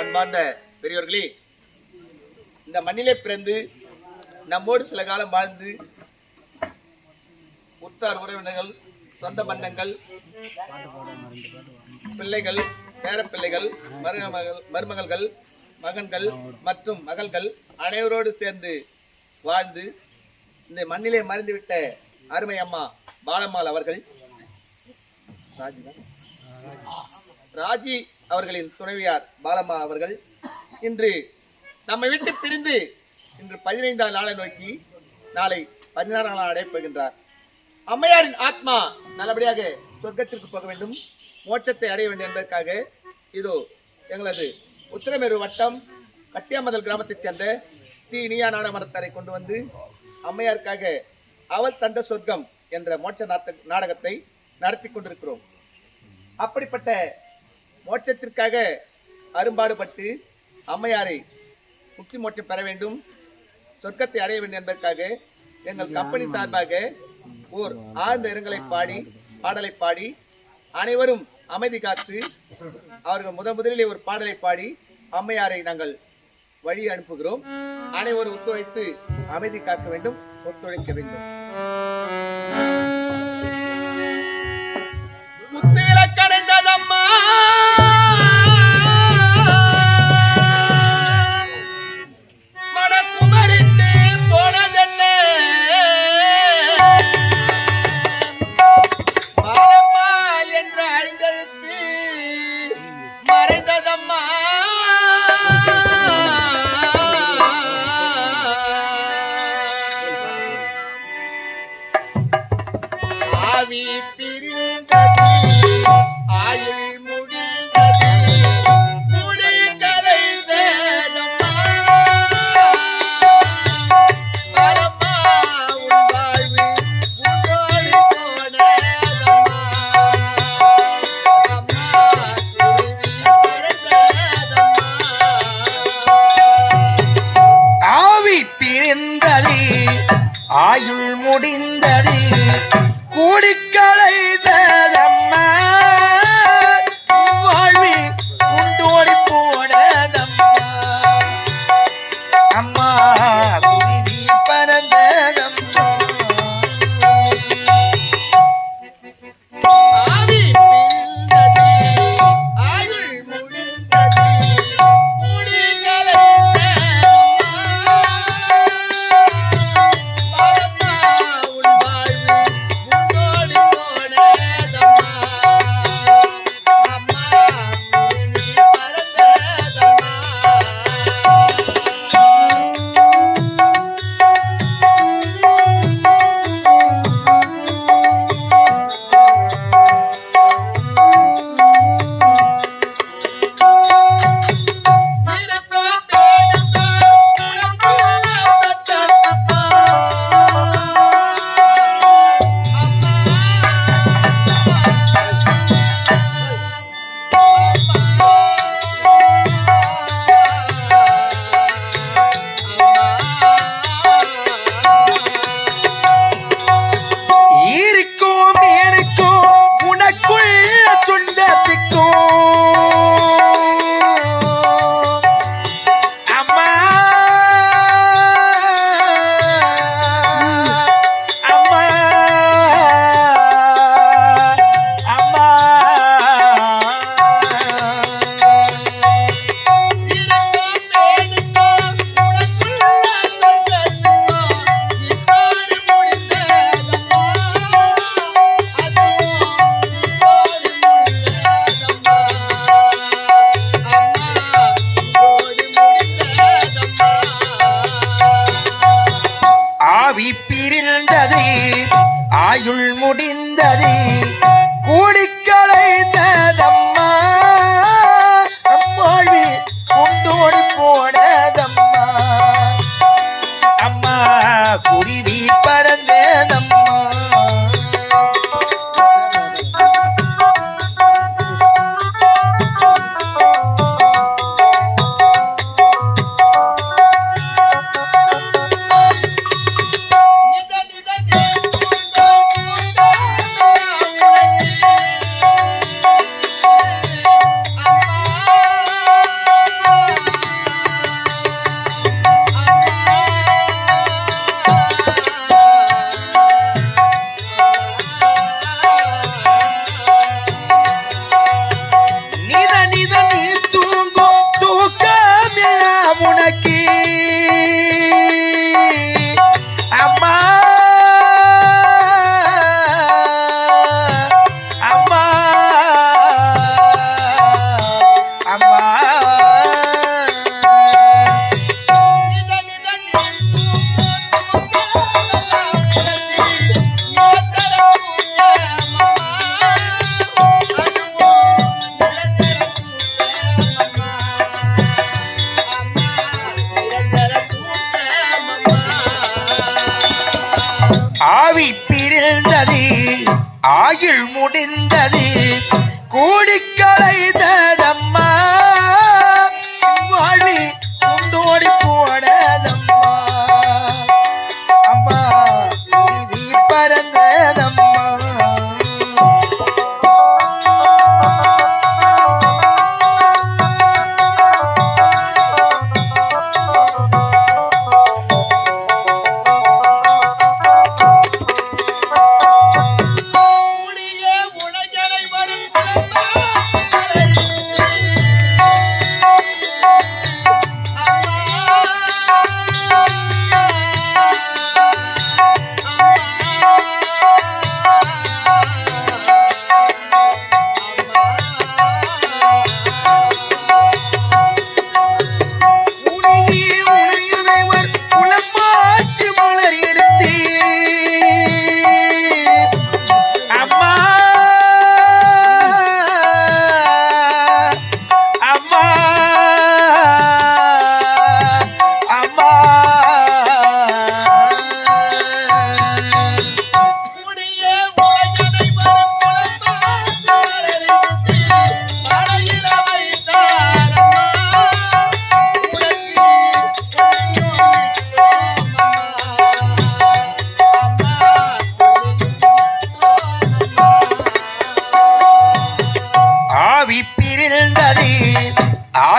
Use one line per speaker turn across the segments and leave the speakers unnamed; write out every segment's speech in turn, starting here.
அன்பார்ந்த பெரியவர்களே இந்த மண்ணிலே பிறந்து நம்மோடு சில காலம் வாழ்ந்து உற்றார் உறவினர்கள் சொந்த பந்தங்கள் பிள்ளைகள் பேரப்பிள்ளைகள் மருமகள் மருமகள்கள் மகன்கள் மற்றும் மகள்கள் அனைவரோடு சேர்ந்து வாழ்ந்து இந்த மண்ணிலே மறைந்துவிட்ட அருமை அம்மா பாலம்மாள் அவர்கள் ராஜிதா? ராஜி அவர்களின் துணைவியார் பாலம்மா அவர்கள் இன்று நம்மை விட்டு பிரிந்து இன்று பதினைந்தாம் நாளை நோக்கி நாளை பதினாறாம் நாள் அடையப்போகின்றார் அம்மையாரின் ஆத்மா நல்லபடியாக சொர்க்கத்திற்கு போக வேண்டும் மோட்சத்தை அடைய வேண்டும் என்பதற்காக இதோ எங்களது உத்திரமேரு வட்டம் கட்டியாமதல் கிராமத்தைச் சேர்ந்த தி நீயா நாடகமரத்தாரை கொண்டு வந்து அம்மையாருக்காக அவள் தந்த சொர்க்கம் என்ற மோட்ச நாட்ட- நாடகத்தை நடத்தி கொண்டிருக்கிறோம். அப்படிப்பட்ட மோட்சத்திற்காக அரும்பாடுபட்டு அம்மையாரை முக்தி மோட்சம் பெற வேண்டும் சொர்க்கத்தை அடைய வேண்டும் என்பதற்காக எங்கள் கம்பெனி சார்பாக ஓர் ஆழ்ந்த இரங்கலை பாடி பாடலை பாடி அனைவரும் அமைதி காத்து அவர்கள் முத முதலிலே ஒரு பாடலை பாடி அம்மையாரை நாங்கள் வழி அனுப்புகிறோம். அனைவரும் ஒத்துழைத்து அமைதி காக்க வேண்டும் ஒத்துழைக்க வேண்டும். ஆவி பிரிந்தது ஆயுள் முடிந்தது. கூடிக்கலைந்ததம்மா நம்மாழ்வில் குண்டோடு போனதம்மா. அம்மா குருவி பறந்ததம்மா.
ஆவி பிரிந்தது ஆயுள் முடிந்தது
கூடி கூடிக்கலைத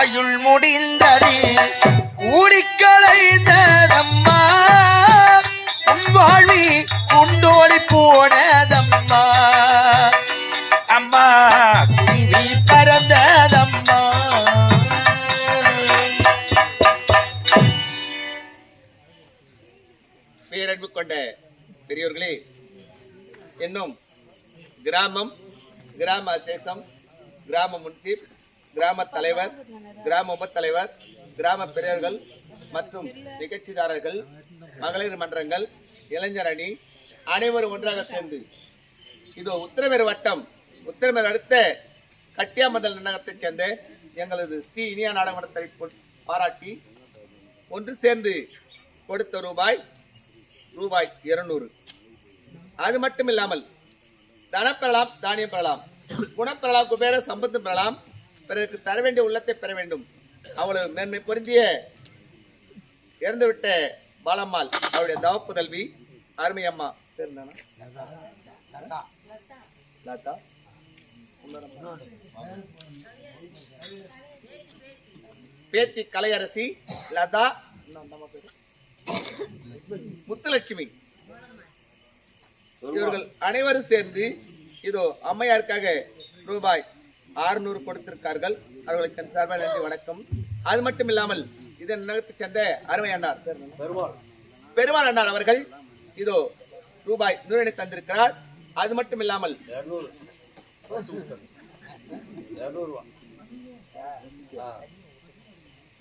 ஆயுள் முடிந்தது.
கூடிக்கலைந்ததம்மா உன் வாழ்வி குண்டோடி போனதம்மா. அம்மா குருவி பறந்ததம்மா.
பேரன்பு கொண்ட பெரியோர்களே என்னும் கிராமம் கிராம அசேஷம் கிராம முன்சீப் கிராம தலைவர் கிராம உப தலைவர் கிராம பெரியவர்கள் மற்றும் நிகழ்ச்சிதாரர்கள் மகளிர் மன்றங்கள் இளைஞர் அணி அனைவரும் ஒன்றாக சேர்ந்து இதோ உத்திரமேறு வட்டம் உத்திரமேறு அடுத்த கட்டியாமதல் நகரத்தைச் சேர்ந்த எங்களது ஸ்ரீ இனியா நாடகமன்றத்தை பாராட்டி ஒன்று சேர்ந்து கொடுத்த ரூபாய் ரூபாய் இருநூறு. அது மட்டும் இல்லாமல் தனப்பெறலாம் தானியம் பெறலாம் குணப்பெறலாம் குபேர சம்பத்து பெறலாம் பிறருக்கு தர வேண்டிய உள்ளத்தை பெற வேண்டும். அவ்வளவு மேன்மை பொருந்திய இறந்துவிட்ட பாலம்மாள் அவருடைய தவப்புதல்வி அருமை அம்மா. பேத்தி கலையரசி லதா. முத்துலட்சுமி. இவர்கள் அனைவரும் சேர்ந்து இதோ அம்மையாருக்காக ரூபாய் 600 கொடுத்திருக்கார்கள். அவர்களுக்கு என் சார்பாக நன்றி வணக்கம். அது மட்டும் இல்லாமல் இதன் நிலத்தை சேர்ந்த அருமை அண்ணார். பெருமாள் அண்ணார் அவர்கள் இதோ ரூபாய் நூறினை தந்திருக்கிறார். அது மட்டும் இல்லாமல்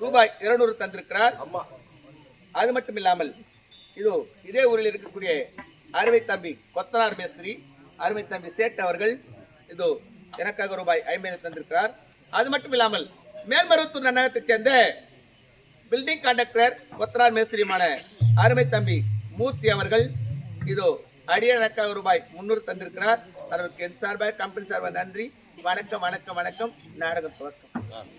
ரூபாய் இருநூறு தந்திருக்கிறார். அது மட்டும் இல்லாமல் இதோ இதே ஊரில் இருக்கக்கூடிய அருமை தம்பி கொத்தனார் மேஸ்திரி அருமை தம்பி சேட் அவர்கள் இதோ எனக்காக ரூபாய் ஐம்பது தந்திருக்கிறார். அது மட்டும் இல்லாமல் மேல்மருவத்தூர் நகரத்தைச் சேர்ந்த பில்டிங் கான்ட்ராக்டர் கொத்தனார் மேஸ்திரியுமான அருமை தம்பி மூர்த்தி அவர்கள் இதோ அடிய எனக்காக ரூபாய் முன்னூறு தந்திருக்கிறார். அவருக்கு என் சார்பாக கம்பெனி சார்பாக நன்றி. வணக்கம் வணக்கம் வணக்கம். நாடகம் துவக்கம்.